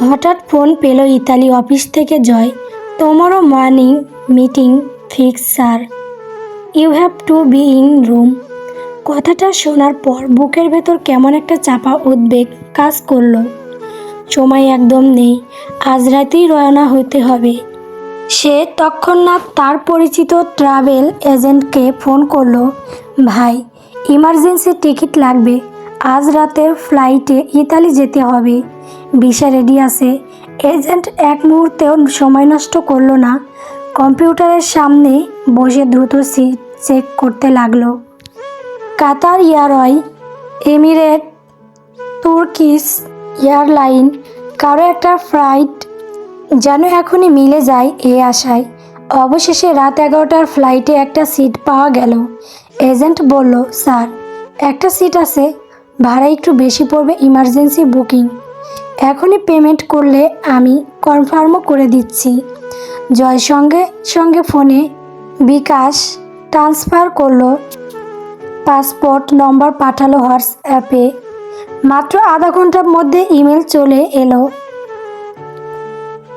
হঠাৎ ফোন পেল Italy office থেকে জয়। তোমারও morning meeting fix sir you have to be in room কথাটা শোনার পর বুকের ভেতর কেমন একটা চাপা উদ্বেগ কাজ করল। সময় একদম নেই। আজ রাতেই রওনা হতে হবে। সে তৎক্ষণাৎ তার পরিচিত ট্রাভেল এজেন্টকে ফোন করল। ভাই ইমার্জেন্সি টিকিট লাগবে। আজ রাতের ফ্লাইটে ইতালি যেতে হবে। ভিসা রেডি আছে। এজেন্ট এক মুহূর্তেও সময় নষ্ট করল না। কম্পিউটারের সামনে বসে দ্রুত সিট চেক করতে লাগল। Qatar airways, Emirate, Turkish airline, কারও একটা ফ্লাইট যেন এখনই মিলে যায় এ আশায়। অবশেষে রাত এগারোটার ফ্লাইটে একটা সিট পাওয়া গেল। এজেন্ট বলল, স্যার, একটা সিট আছে। ভাড়া একটু বেশি পড়বে ইমার্জেন্সি বুকিং এখনই পেমেন্ট করলে আমি কনফার্মও করে দিচ্ছি। জয় সঙ্গে সঙ্গে ফোনে বিকাশ ট্রান্সফার করল। পাসপোর্ট নম্বর পাঠালো হোয়াটসঅ্যাপে মাত্র আধা ঘণ্টার মধ্যে ইমেল চলে এলো।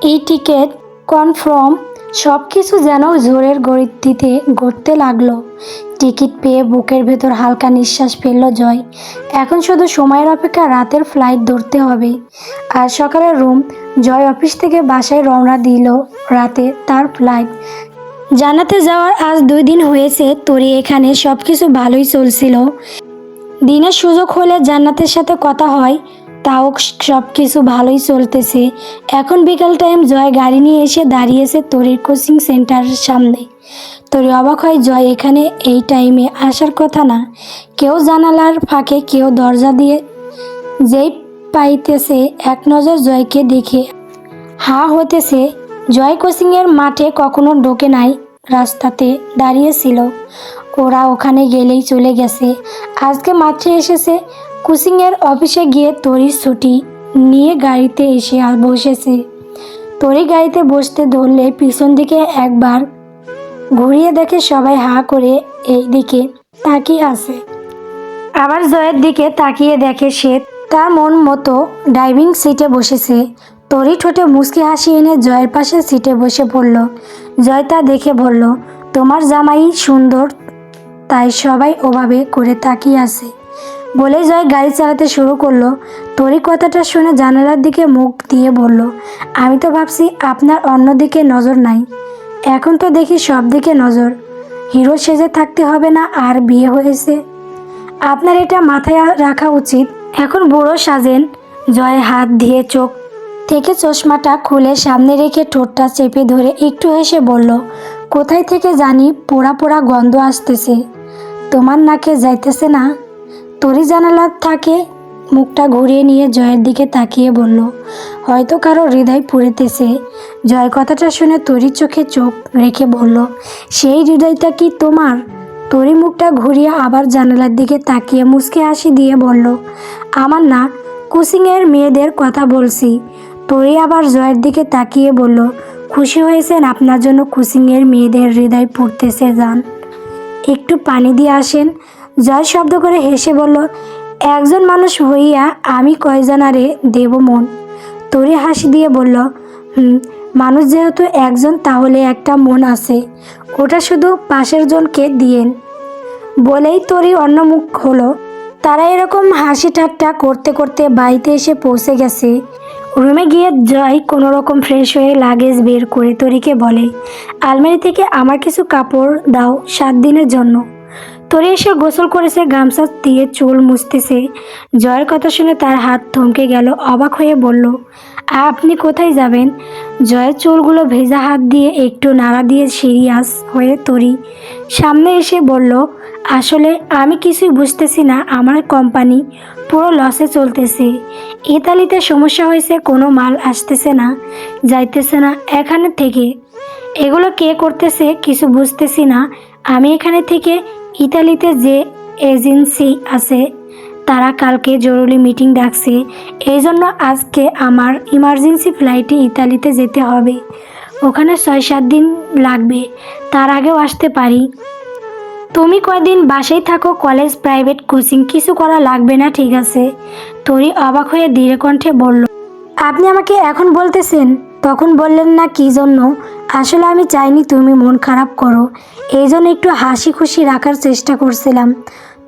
ই টিকিট কনফার্ম সব কিছু যেন জোরের গড়িতে ঘটতে লাগল। টিকিট পেয়ে বুকের ভেতর হালকা নিঃশ্বাস ফেলল জয়। এখন শুধু সময়ের অপেক্ষা, রাতের ফ্লাইট ধরতে হবে। আর সকালের রুম জয় অফিস থেকে বাসায় রওনা দিল রাতে তার ফ্লাইট জানাতে যাওয়ার আজ দুই দিন হয়েছে, তোরে এখানে সব কিছু ভালোই চলছিল। দিনের সুযোগ হলে জান্নাতের সাথে কথা হয় তাও সব কিছু ভালোই চলতেছে। এখন বিকাল টাইম জয় গাড়ি নিয়ে এসে দাঁড়িয়েছে তরির কোচিং সেন্টারের সামনে। তরি অবাক হয় জয় এখানে এই টাইমে আসার কথা না। কেউ জানালার ফাঁকে কেউ দরজা দিয়ে যেই পাইতেছে এক নজর জয়কে দেখে। হা হতেছে, জয় কোচিংয়ের মাঠে কখনো ঢোকে নাই, রাস্তাতে দাঁড়িয়েছিল। ওরা ওখানে গেলেই চলে গেছে। আজকে মাঠে এসেছে কোচিংয়ের অফিসে গিয়ে তরি ছুটি নিয়ে গাড়িতে এসে আর বসেছে। তরি গাড়িতে বসতে ধরলে পিছন দিকে একবার ঘুরিয়ে দেখে সবাই হা করে এই দিকে তাকিয়ে আছে। আবার জয়ের দিকে তাকিয়ে দেখে সে তার মন মতো ড্রাইভিং সিটে বসেছে। তরি ঠোঁটে মুচকি হাসি এনে জয়ের পাশে সিটে বসে পড়ল। জয় তা দেখে বলল, তোমার জামাই সুন্দর, তাই সবাই ওভাবে করে তাকিয়ে আছে। বলে জয় গাড়ি চালাতে শুরু করল। তরি কথাটা শুনে জানালার দিকে মুখ দিয়ে বলল, আমি তো ভাবছি আপনার অন্য দিকে নজর নাই। এখন তো দেখি সব দিকে নজর। হিরো সেজে থাকতে হবে না, আর বিয়ে হয়েছে। আপনার এটা মাথায় রাখা উচিত। এখন বুড়ো সাজেন, জয় হাত দিয়ে চোখ থেকে চশমাটা খুলে সামনে রেখে ঠোঁটটা চেপে ধরে একটু হেসে বলল, কোথায় থেকে জানি পোড়া পোড়া গন্ধ আসতেছে। তোমার নাকে যাইতেছে না? তরি জানালার থাকে, মুখটা ঘুরিয়ে নিয়ে জয়ের দিকে তাকিয়ে বলল, হয়তো কারও হৃদয় পুড়েতেছে। জয় কথাটা শুনে তরির চোখে চোখ রেখে বলল, সেই হৃদয়টা কি তোমার? তরি মুখটা ঘুরিয়ে আবার জানালার দিকে তাকিয়ে মুচকে হাসি দিয়ে বলল, আমার না, কুসিংয়ের মেয়েদের কথা বলছি। তরি আবার জয়ের দিকে তাকিয়ে বলল, খুশি হয়েছেন আপনার জন্য কুসিংয়ের মেয়েদের হৃদয় পুড়তেছে যান একটু পানি দিয়ে আসেন জয় শব্দ করে হেসে বলল, একজন মানুষ হইয়া আমি কয়জনারে দেব মন? তরি হাসি দিয়ে বলল, হুম, মানুষ যেহেতু একজন, তাহলে একটা মন আছে। ওটা শুধু পাশের জনকে দিয়েন। বলেই তোরই অন্য মুখ হলো তারা এরকম হাসি ঠাট্টা করতে করতে বাড়িতে এসে পৌঁছে গেছে। রুমে গিয়ে জয় কোনো রকম ফ্রেশ হয়ে লাগেজ বের করে তরিকে বলে, আলমারি থেকে আমার কিছু কাপড় দাও সাত দিনের জন্য। তরি এসে গোসল করেছে, গামছা দিয়ে চুল মুছতেছে। জয়ের কথা শুনে তার হাত থমকে গেল, অবাক হয়ে বলল, আপনি কোথায় যাবেন? জয়ের চুলগুলো ভেজা হাত দিয়ে একটু নাড়া দিয়ে সিরিয়াস হয়ে তরি সামনে এসে বলল, আসলে আমি কিছুই বুঝতেছি না, আমার কোম্পানি পুরো লসে চলতেছে। ইতালিতে সমস্যা হয়েছে, কোনো মাল আসতেছে না, যাইতেছে না, এখানে থেকে। এগুলো কে করতেছে, কিছু বুঝতেছি না, আমি এখানে থেকে ইতালিতে যে এজেন্সি আছে, তারা কালকে জরুরি মিটিং ডাকছে। এই জন্য আজকে আমার ইমার্জেন্সি ফ্লাইটে ইতালিতে যেতে হবে। ওখানে ছয় সাত দিন লাগবে। তার আগেও আসতে পারি। তুমি কয়দিন বাসায় থাকো, কলেজ, প্রাইভেট কোচিং কিছু করা লাগবে না, ঠিক আছে? তরি অবাক হয়ে ধীরে কণ্ঠে বলল, আপনি আমাকে এখন বলতেছেন? তখন বললেন না কি জন্য? আসলে আমি চাইনি তুমি মন খারাপ করো। এই জন্য একটু হাসি খুশি রাখার চেষ্টা করছিলাম।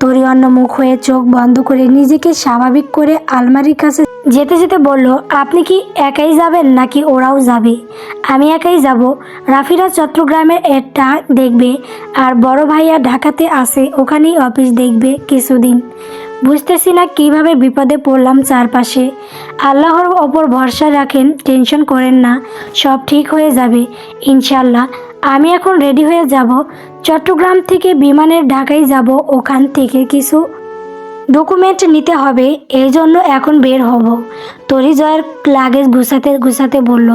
তরি অন্য মুখ হয়ে চোখ বন্ধ করে নিজেকে স্বাভাবিক করে আলমারির কাছে যেতে যেতে বলল, আপনি কি একাই যাবেন নাকি ওরাও যাবে? আমি একাই যাব। রাফিরা চট্টগ্রামের একটা দেখবে আর বড় ভাইয়া ঢাকাতে আসে ওখানেই অফিস দেখবে কিছুদিন। বুঝতেছি না কীভাবে বিপদে পড়লাম চারপাশে। আল্লাহর ওপর ভরসা রাখেন, টেনশন করেন না, সব ঠিক হয়ে যাবে ইনশাল্লাহ আমি এখন রেডি হয়ে যাব, চট্টগ্রাম থেকে বিমানের ঢাকায় যাব, ওখান থেকে কিছু ডকুমেন্ট নিতে হবে এই জন্য এখন বের হব। তরি জয়ের লাগেজ গুছাতে গুছাতে বলল,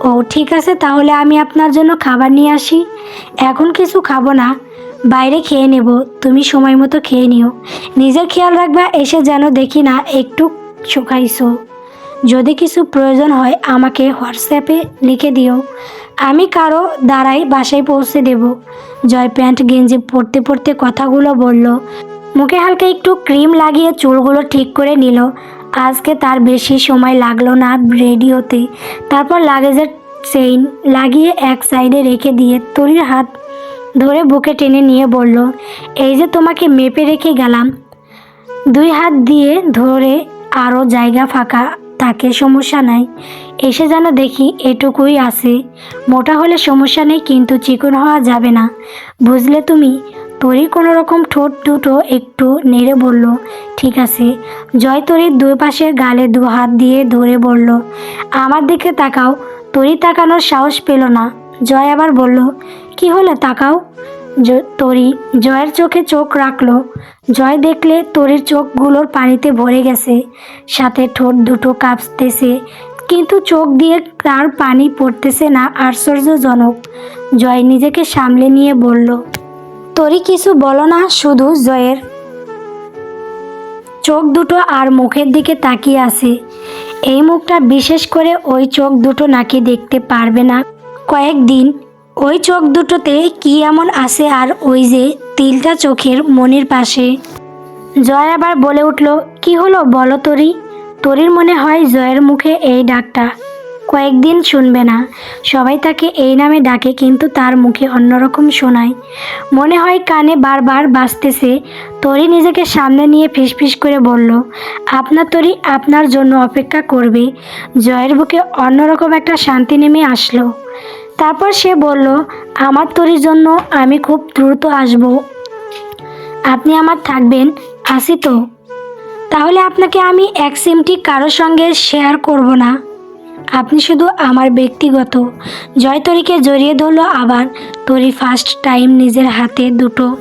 ও, ঠিক আছে, তাহলে আমি আপনার জন্য খাবার নিয়ে আসি। এখন কিছু খাব না বাইরে খেয়ে নেব, তুমি সময় মতো খেয়ে নিও। নিজের খেয়াল রাখবা, এসে যেন দেখি না একটু শুকাইছো যদি কিছু প্রয়োজন হয়, আমাকে হোয়াটসঅ্যাপে লিখে দিও। আমি কারও দ্বারাই বাসায় পৌঁছে দেব। জয় প্যান্ট গেঞ্জি পরতে পরতে কথাগুলো বলল। মুখে হালকা একটু ক্রিম লাগিয়ে চুলগুলো ঠিক করে নিল। আজকে তার বেশি সময় লাগল না রেডি হতে তারপর লাগেজের চেইন লাগিয়ে এক সাইডে রেখে দিয়ে তরির হাত ধরে বুকে টেনে নিয়ে বলল, এই যে তোমাকে মেপে রেখে গেলাম। দুই হাত দিয়ে ধরে আরও জায়গা ফাঁকা, তাকে সমস্যা নাই। এসে যেন দেখি এটুকুই আছে। মোটা হলে সমস্যা নেই, কিন্তু চিকন হওয়া যাবে না। বুঝলে তুমি? তরি কোনো রকম ঠোঁট দুটো একটু নেড়ে বলল, ঠিক আছে। জয় তরির দুই পাশের গালে দু হাত দিয়ে ধরে বলল, আমার দিকে তাকাও। তরি তাকানোর সাহস পেল না। জয় আবার বলল কি হলো তাকাও। তরি, জয়ের চোখে চোখ রাখল। জয় দেখলে তরির চোখগুলোর পানিতে ভরে গেছে। সাথে ঠোঁট দুটো কাঁপতেছে, কিন্তু চোখ দিয়ে তার পানি পড়তেছে না আশ্চর্যজনক। জয় নিজেকে সামলে নিয়ে বলল, তরি, কিছু বলো না, শুধু জয়ের চোখ দুটো আর মুখের দিকে তাকিয়ে আছে। এই মুখটা বিশেষ করে ওই চোখ দুটো নাকি দেখতে পারবে না। কয়েকদিন ওই চোখ দুটোতে কি এমন আছে আর ওই যে তিলটা চোখের মনির পাশে? জয় আবার বলে উঠল, কি হলো বলো তরি? তরির মনে হয় জয়ের মুখে এই ডাকটা। কয়েকদিন শুনবে না। সবাই তাকে এই নামে ডাকে, কিন্তু তার মুখে অন্যরকম শোনায়। মনে হয় কানে বারবার বাজতেছে। তরি নিজেকে সামনে নিয়ে ফিসফিস করে বলল আপনার তরি আপনার জন্য অপেক্ষা করবে। জয়ের বুকে অন্যরকম একটা শান্তি নেমে আসলো। তারপর সে বলল, আমার তরির জন্য আমি খুব দ্রুত আসব। আপনি আমার থাকবেন আসি তো। তাহলে আপনাকে আমি এক সিমটি কারোর সঙ্গে শেয়ার করব না। আপনি শুধু আমার ব্যক্তিগত। জয় তরিকে জড়িয়ে ধরলো আবার তরি ফার্স্ট টাইম নিজের হাতে দুটো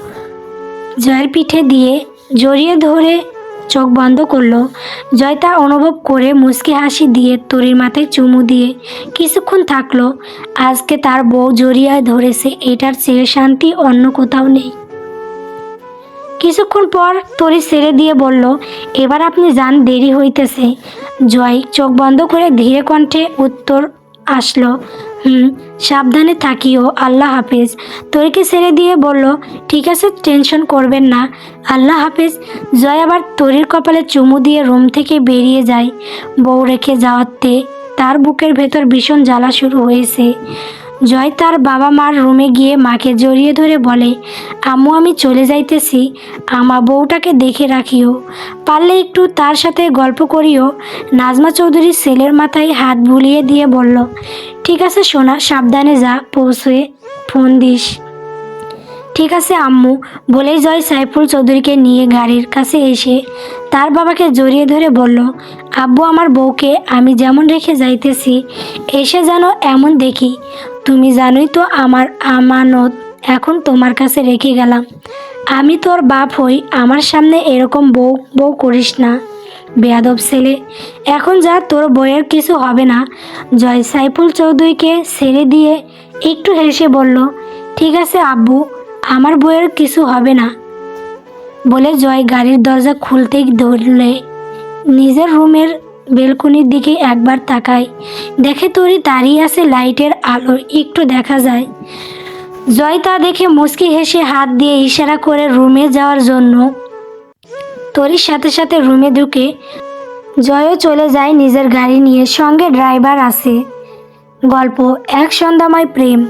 জয়ের পিঠে দিয়ে জড়িয়ে ধরে চোখ বন্ধ করল। জয় তা অনুভব করে মুচকি হাসি দিয়ে তরির মাথায় চুমু দিয়ে কিছুক্ষণ থাকল। আজকে তার বউ জড়িয়ে ধরেছে, এটার চেয়ে শান্তি অন্য কোথাও নেই। কিছুক্ষণ পর তরি ছেড়ে দিয়ে বলল, এবার আপনি যান, দেরি হইতেছে। জয় চোখ বন্ধ করে ধীরে কণ্ঠে উত্তর আসলো হুম, সাবধানে থাকিও, আল্লাহ হাফেজ। তরিকে ছেড়ে দিয়ে বলল, ঠিক আছে, টেনশন করবেন না। আল্লাহ হাফেজ, জয় আবার তরির কপালে চুমু দিয়ে রুম থেকে বেরিয়ে যায় বউ রেখে যাওয়াতে তার বুকের ভেতর ভীষণ জ্বালা শুরু হয়েছে। জয় তার বাবা মার রুমে গিয়ে মাকে জড়িয়ে ধরে বলে, আম্মু, আমি চলে যাইতেছি। আমার বউটাকে দেখে রাখিও। পারলে একটু তার সাথে গল্প করিও। নাজমা চৌধুরীর ছেলের মাথায় হাত বুলিয়ে দিয়ে বলল, ঠিক আছে সোনা, সাবধানে যা পৌঁছে ফোন দিস। ঠিক আছে আম্মু, বলেই জয় সাইফুল চৌধুরীকে নিয়ে গাড়ির কাছে এসে তার বাবাকে জড়িয়ে ধরে বলল, আব্বু, আমার বউকে আমি যেমন রেখে যাইতেছি, এসে যেন এমন দেখি। তুমি জানোই তো আমার আমানত এখন তোমার কাছে রেখে গেলাম। আমি তোর বাপ হই, আমার সামনে এরকম বউ বউ করিস না। বেয়াদব ছেলে, এখন যা তোর বইয়ের কিছু হবে না। জয় সাইফুল চৌধুরীকে ছেড়ে দিয়ে একটু হেসে বলল, ঠিক আছে আব্বু, আমার বইয়ের কিছু হবে না। বলে জয় গাড়ির দরজা খুলতেই ধরলে। নিজের রুমের বেলকনির দিকে একবার তাকায়। দেখে তরি দাঁড়িয়ে আছে লাইটের আলো, একটু দেখা যায়। জয় তা দেখে মুচকি হেসে হাত দিয়ে ইশারা করে রুমে যাওয়ার জন্য। তরির সাথে সাথে রুমে ঢুকে জয়ও চলে যায় নিজের গাড়ি নিয়ে। সঙ্গে ড্রাইভার আছে। গল্প, এক সন্ধ্যাময় প্রেম।